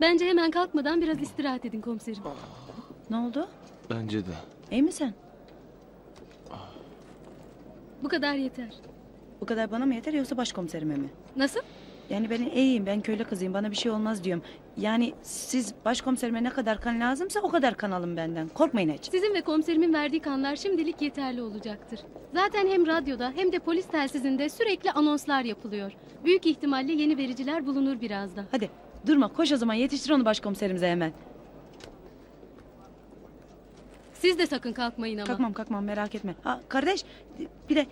Bence hemen kalkmadan biraz istirahat edin komiserim. Ne oldu? Bence de. İyi misin? Bu kadar yeter. Bu kadar bana mı yeter yoksa başkomiserime mi? Nasıl? Yani ben iyiyim, ben köylü kızıyım, bana bir şey olmaz diyorum. Yani siz başkomiserime ne kadar kan lazımsa o kadar kan alın benden. Korkmayın hiç. Sizin ve komiserimin verdiği kanlar şimdilik yeterli olacaktır. Zaten hem radyoda hem de polis telsizinde sürekli anonslar yapılıyor. Büyük ihtimalle yeni vericiler bulunur birazdan. Hadi durma, koş o zaman yetiştir onu başkomiserimize hemen. Siz de sakın kalkmayın ama. Kalkmam kalkmam merak etme. Ha kardeş bir de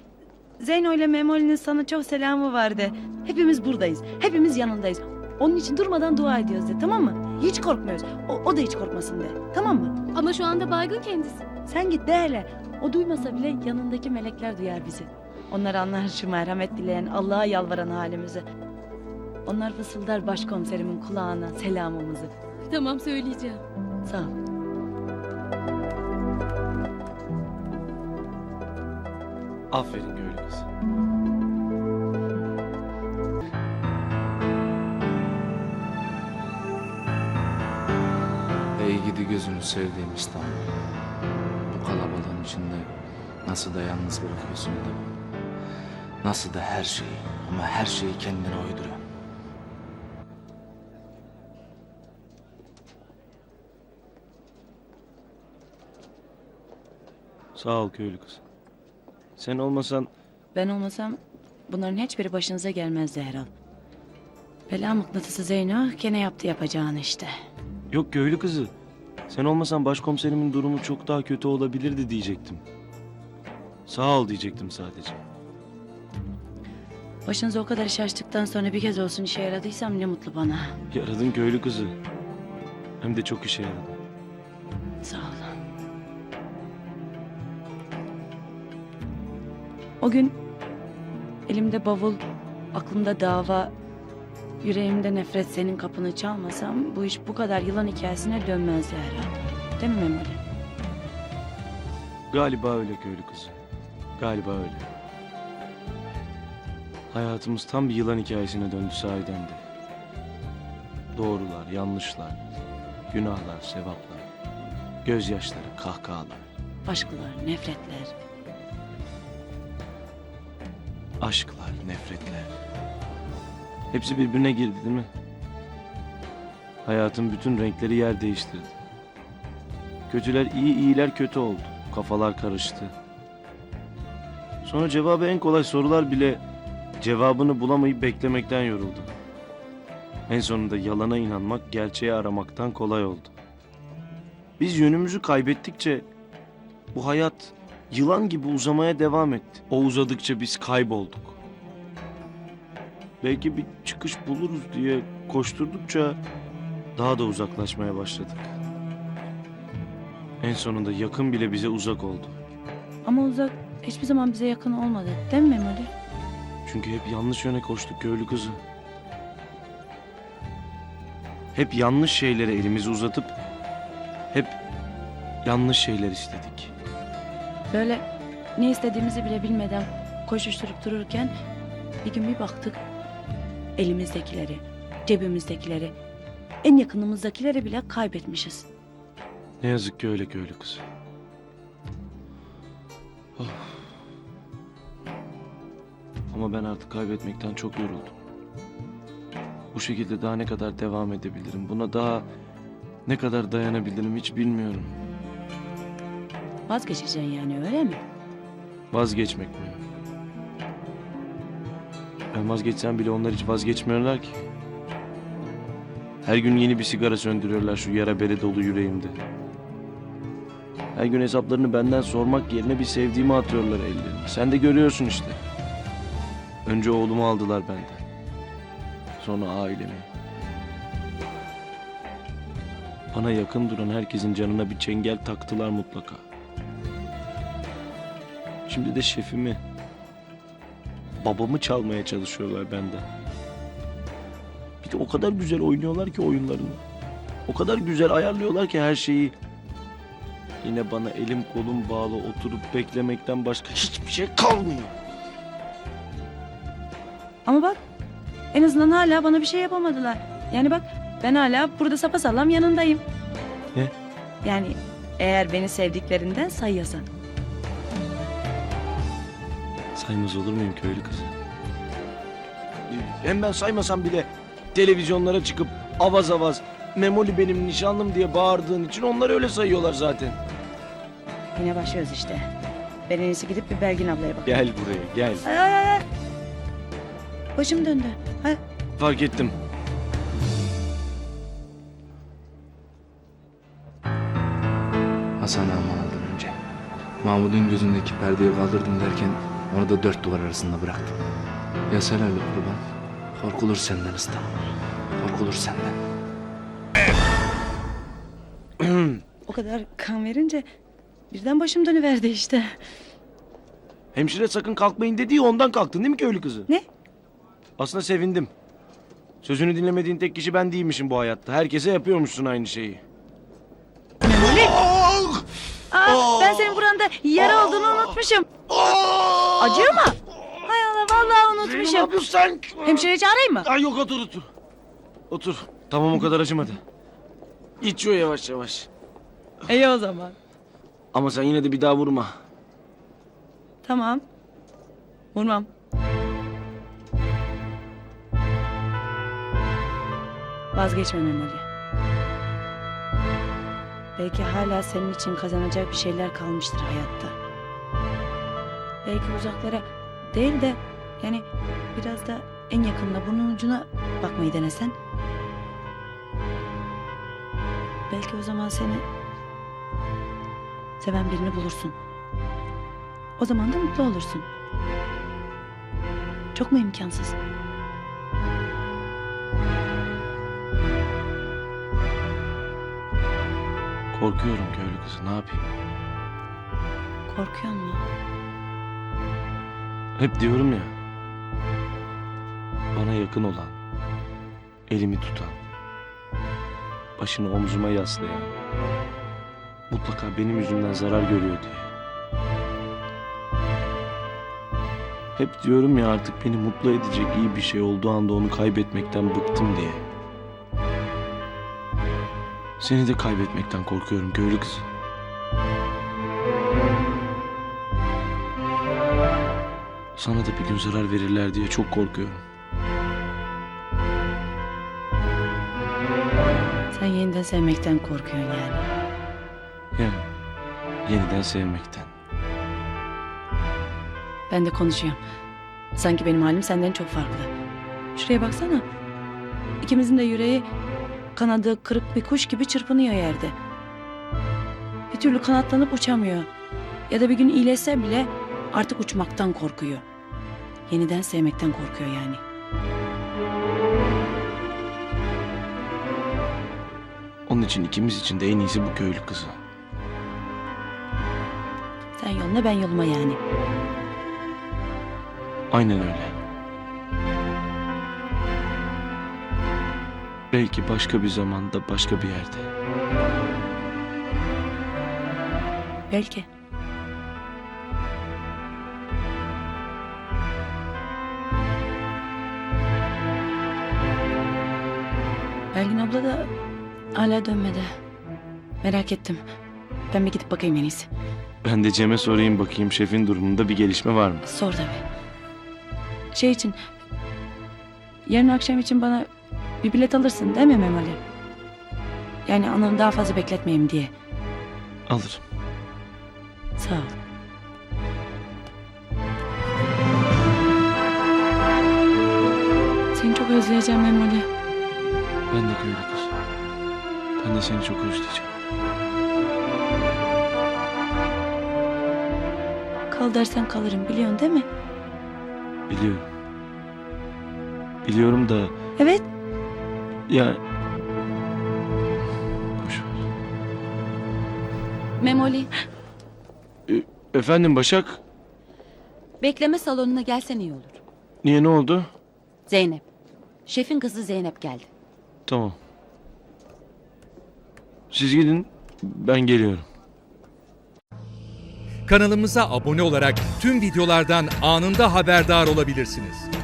Zeyno ile Memoli'nin sana çok selamı vardı. Hepimiz buradayız. Hepimiz yanındayız. Onun için durmadan dua ediyoruz de tamam mı? Hiç korkmuyoruz. O, o da hiç korkmasın de. Tamam mı? Ama şu anda baygın kendisi. Sen git de hele. O duymasa bile yanındaki melekler duyar bizi. Onlar anlar şu merhamet dileyen, Allah'a yalvaran halimizi. Onlar fısıldar başkomiserimin kulağına selamımızı. Tamam söyleyeceğim. Sağ ol. Aferin kız. Ey gidi gözünü sevdiğim İstanbul. Bu kalabalığın içinde nasıl da yalnız bırakıyorsun adamı. Nasıl da her şeyi ama her şeyi kendine uyduruyorsun. Sağ ol köylü kız. Sen olmasan Ben olmasam bunların hiçbiri başınıza gelmezdi herhal. Bela mıknatısı Zeyno gene yaptı yapacağını işte. Yok köylü kızı. Sen olmasan başkomiserimin durumu çok daha kötü olabilirdi diyecektim. Sağ ol diyecektim sadece. Başınıza o kadar iş açtıktan sonra bir kez olsun işe yaradıysam ne mutlu bana. Yaradın köylü kızı. Hem de çok işe yaradı. O gün elimde bavul, aklımda dava, yüreğimde nefret senin kapını çalmasam bu iş bu kadar yılan hikayesine dönmezdi herhalde. Değil mi Memoli? Galiba öyle köylü kızı. Galiba öyle. Hayatımız tam bir yılan hikayesine döndü sahiden de. Doğrular, yanlışlar, günahlar, sevaplar, gözyaşları, kahkahalar, Aşklar, nefretler. Aşklar, nefretler. Hepsi birbirine girdi değil mi? Hayatın bütün renkleri yer değiştirdi. Kötüler iyi, iyiler kötü oldu. Kafalar karıştı. Sonra cevabı en kolay sorular bile cevabını bulamayıp beklemekten yoruldu. En sonunda yalana inanmak, gerçeği aramaktan kolay oldu. Biz yönümüzü kaybettikçe bu hayat yılan gibi uzamaya devam etti. O uzadıkça biz kaybolduk. Belki bir çıkış buluruz diye koşturdukça daha da uzaklaşmaya başladık. En sonunda yakın bile bize uzak oldu. Ama uzak hiçbir zaman bize yakın olmadı. Değil mi Memoli? Çünkü hep yanlış yöne koştuk köylü kızı. Hep yanlış şeylere elimizi uzatıp hep yanlış şeyler istedik. Böyle ne istediğimizi bile bilmeden koşuşturup dururken bir gün bir baktık elimizdekileri, cebimizdekileri, en yakınımızdakileri bile kaybetmişiz. Ne yazık ki öyle köylü kızı. Of. Ama ben artık kaybetmekten çok yoruldum. Bu şekilde daha ne kadar devam edebilirim? Buna daha ne kadar dayanabilirim hiç bilmiyorum. Vazgeçeceksin yani öyle mi? Vazgeçmek mi? Ben vazgeçsem bile onlar hiç vazgeçmiyorlar ki. Her gün yeni bir sigara söndürüyorlar şu yara bere dolu yüreğimde. Her gün hesaplarını benden sormak yerine bir sevdiğimi atıyorlar ellerine. Sen de görüyorsun işte. Önce oğlumu aldılar benden. Sonra ailemi. Bana yakın duran herkesin canına bir çengel taktılar mutlaka. Şimdi de şefimi, babamı çalmaya çalışıyorlar benden. Bir de o kadar güzel oynuyorlar ki oyunlarını. O kadar güzel ayarlıyorlar ki her şeyi. Yine bana elim kolum bağlı oturup beklemekten başka hiçbir şey kalmıyor. Ama bak en azından hala bana bir şey yapamadılar. Yani bak Ben hala burada sapasağlam yanındayım. Ne? Yani eğer beni sevdiklerinden sayıyorsan. Saymaz olur muyum köylü kızı? Hem ben saymasam bile televizyonlara çıkıp avaz avaz Memoli benim nişanlım diye bağırdığın için onlar öyle sayıyorlar zaten. Yine başlıyoruz işte. Ben en iyisi gidip bir Belgin ablaya bakayım. Gel buraya gel. Ay ay ay, ay. Başım döndü. Ay, Fark ettim. Hasan almadan önce. Mahmud'un gözündeki perdeyi kaldırdım derken onu da dört duvar arasında bıraktım. Ya Selal'le kurban. Korkulur senden İstanbul. Korkulur senden. o kadar kan verince birden başım dönüverdi işte. Hemşire sakın kalkmayın dedi ya ondan kalktın değil mi köylü kızı? Ne? Aslında sevindim. Sözünü dinlemediğin tek kişi ben değilmişim bu hayatta. Herkese yapıyormuşsun aynı şeyi. Aa, ben senin buranda yara olduğunu unutmuşum. Acıyor mu? Hay Allah vallahi Ne unutmuşum. yapıyorsun sen? Hemşire çağırayım mı? Ay yok otur otur. Otur. Tamam o kadar acımadı. İçiyor yavaş yavaş. İyi o zaman. Ama sen yine de bir daha vurma. Tamam. Vurmam. Vazgeçme Memoli. Belki hala senin için kazanacak bir şeyler kalmıştır hayatta. Belki uzaklara değil de yani biraz da en yakınına burnun ucuna bakmayı denesen. Belki o zaman seni seven birini bulursun. O zaman da mutlu olursun. Çok mu imkansız? Korkuyorum köylü kızı ne yapayım? Korkuyor mu? Hep diyorum ya. Bana yakın olan. Elimi tutan. Başını omzuma yaslayan. Mutlaka benim yüzümden zarar görüyor diye. Hep diyorum ya artık beni mutlu edecek iyi bir şey olduğu anda onu kaybetmekten bıktım diye. Seni de kaybetmekten korkuyorum köylü kızı. Sana da bir gün zarar verirler diye çok korkuyorum. Sen yeniden sevmekten korkuyorsun yani. Yani yeniden sevmekten. Ben de konuşuyorum. Sanki benim halim senden çok farklı. Şuraya baksana. İkimizin de yüreği kanadı kırık bir kuş gibi çırpınıyor yerde. Bir türlü kanatlanıp uçamıyor. Ya da bir gün iyileşse bile artık uçmaktan korkuyor. Yeniden sevmekten korkuyor yani. Onun için ikimiz için de en iyisi bu köylü kızı. Sen yoluna ben yoluma yani. Aynen öyle. Belki başka bir zamanda başka bir yerde. Belki. Belgin abla da hala dönmedi. Merak ettim. Ben bir gidip bakayım en iyisi. Ben de Cem'e sorayım bakayım şefin durumunda bir gelişme var mı? Sor tabii. Şey için... Yarın akşam için bana bir bilet alırsın değil mi Memoli? Yani anamı daha fazla bekletmeyeyim diye. Alırım. Sağ ol. Seni çok özleyeceğim Memoli. Ben de köylü kız. Ben de seni çok özleyeceğim. Kal dersen kalırım biliyorsun değil mi? Biliyorum. Biliyorum da Evet. ya... Boş ver. Memoli, Efendim Başak? bekleme salonuna gelsen iyi olur. Niye ne oldu? Zeynep. Şefin kızı Zeynep geldi. Tamam. Siz gidin ben geliyorum. Kanalımıza abone olarak tüm videolardan anında haberdar olabilirsiniz.